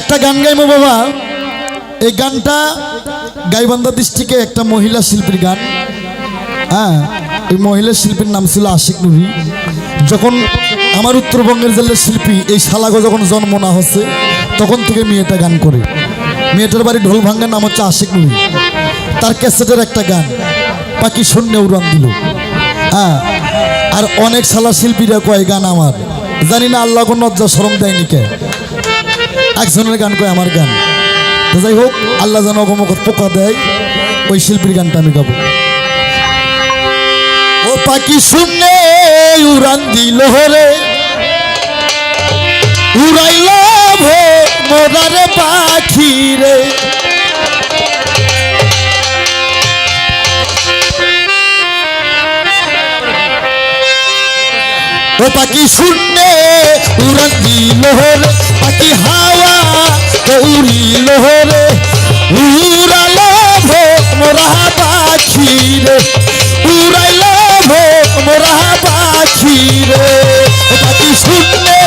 একটা গান গাইবো বাবা। এই গানটা গাইবান্ধা ডিস্ট্রিক্টে একটা মহিলা শিল্পীর গান। হ্যাঁ এই মহিলা শিল্পীর নাম ছিল আশিক নুরি যখন আমার উত্তরবঙ্গের জেলার শিল্পী এই শালাগো যখন জন্ম না হচ্ছে, তখন থেকে মেয়েটা গান করে। মেয়েটার বাড়ি ঢোল ভাঙ্গার নাম হচ্ছে আশিক নুরি তার ক্যাসেটের একটা গান, পাখি শূন্য উড়ান দিল। হ্যাঁ আর অনেক শালা শিল্পীরা কয় গান আমার। জানি না আল্লাহ কোন লজ্জা সরম দেয়নি কে। একজনের গান কয়, আমার গান। তো যাই হোক, আল্লাহ যেন অগমক পোকা দেয়, ওই শিল্পীর গানটা আমি গাবো। ও পাখি শূন্যে উড়ান দিল রে। উড়াইল ভো মোরারে পাখি রে। ও পাখি শূন্যে উড়ান দিল রে। পাখি হাওয়া উড়িল রে উড়ালো ভো মোরা পাখি রে। উড়াইলো ভো মোরা পাখি রে। শূন্যে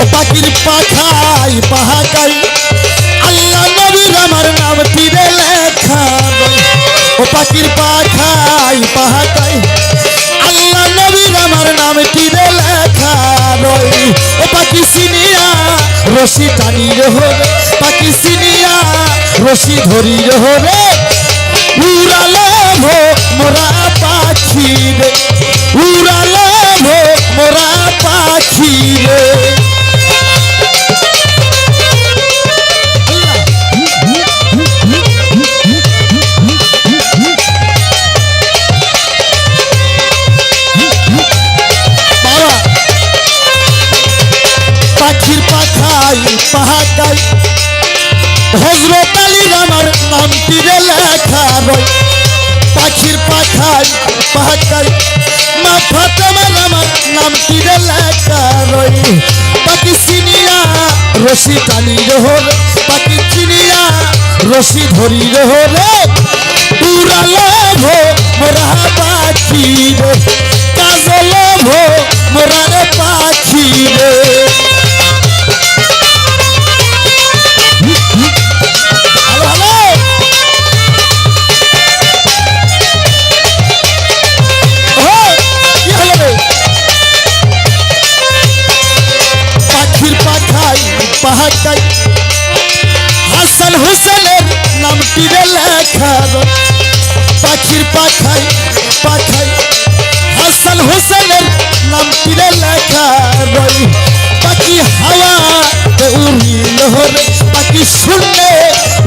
ও পাখির পাখাই পাহাকাই পাখির পাখাই পাহাকাই আল্লাহ নবীর আমার নাম তীরে লেখা রই ও পাখি সিনিয়া, রশি টানি রহরে পাখি সিনিয়া, রশি ধরি রহরে উড়ালো ভো মোরা পাখি রে। উড়ালো ভো মোরা পাখি রে। পাহাকাই হজরত আলীর আমার নামটি লেখা রয়। পাখির পাখাই পাহাকাই মা ফাতেমার আমার নামটি লেখা রয়। পাখি সিনিয়া রশি টানি রহর পাখি চিনিয়া রশি ধরি রহরে উড়ালো ভো মোরা পাখি রে। কাজল ভো মোরা পাখি রে। হোসেনের নামটি লেখা পাখির পাখাই পাখাই হাসান হোসেনের নামটি লেখা রই পাখি হাওয়া উড়িল হরে পাখি শূন্যে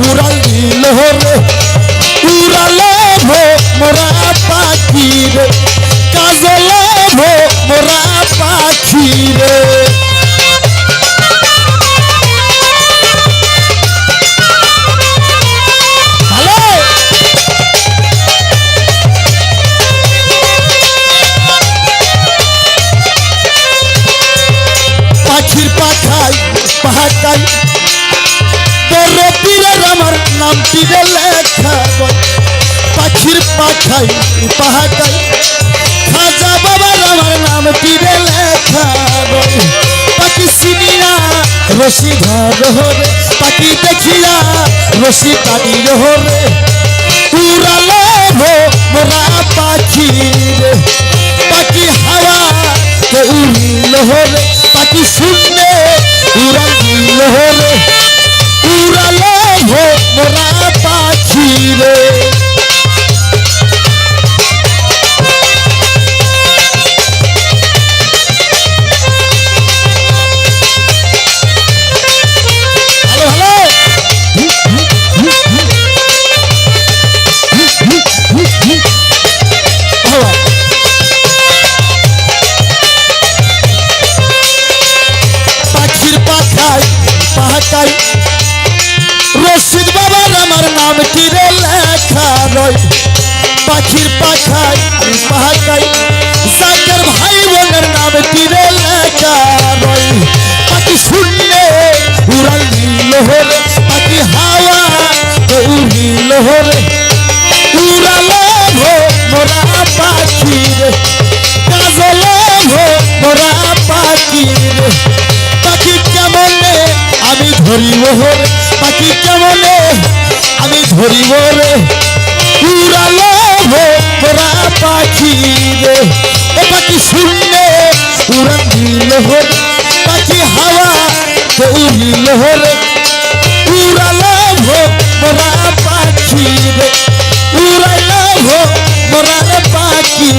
উড়াল দিল হরে উড়ালো মোরা পাখি রে। পাখাই পাহাকাই খাজা বাবার আমার নামটি রে লেখা। পাখি সিনিয়া রশি ধর হরে। পাখি দেখিয়া রশি টানি হরে। উড়ালো মোরা পাখি পাখি হাওয়া কে উড়িল হরে। পাখি আমার নাম টিরে লেখা রই? পাখির পাখায় পাহাকাই সাকের ভাই বোনের নাম টিরে লেখা রই? পাখি শুনলে উড়াল নীল হলে পাখি হাওয়া দৌড়িল হলে উড়াল মোরা পাখি রে, কাজল মোরা পাখি রে। পাখি কেমনে আমি ধরিব হলে পাখি রে উড়ালো মোরা পাখি রে ও পাখি শূন্যে উড়ান দিল রে পাখি হাওয়া তো উড়িল রে উড়ালো মোরা পাখি রে উড়াইলো মোরা পাখি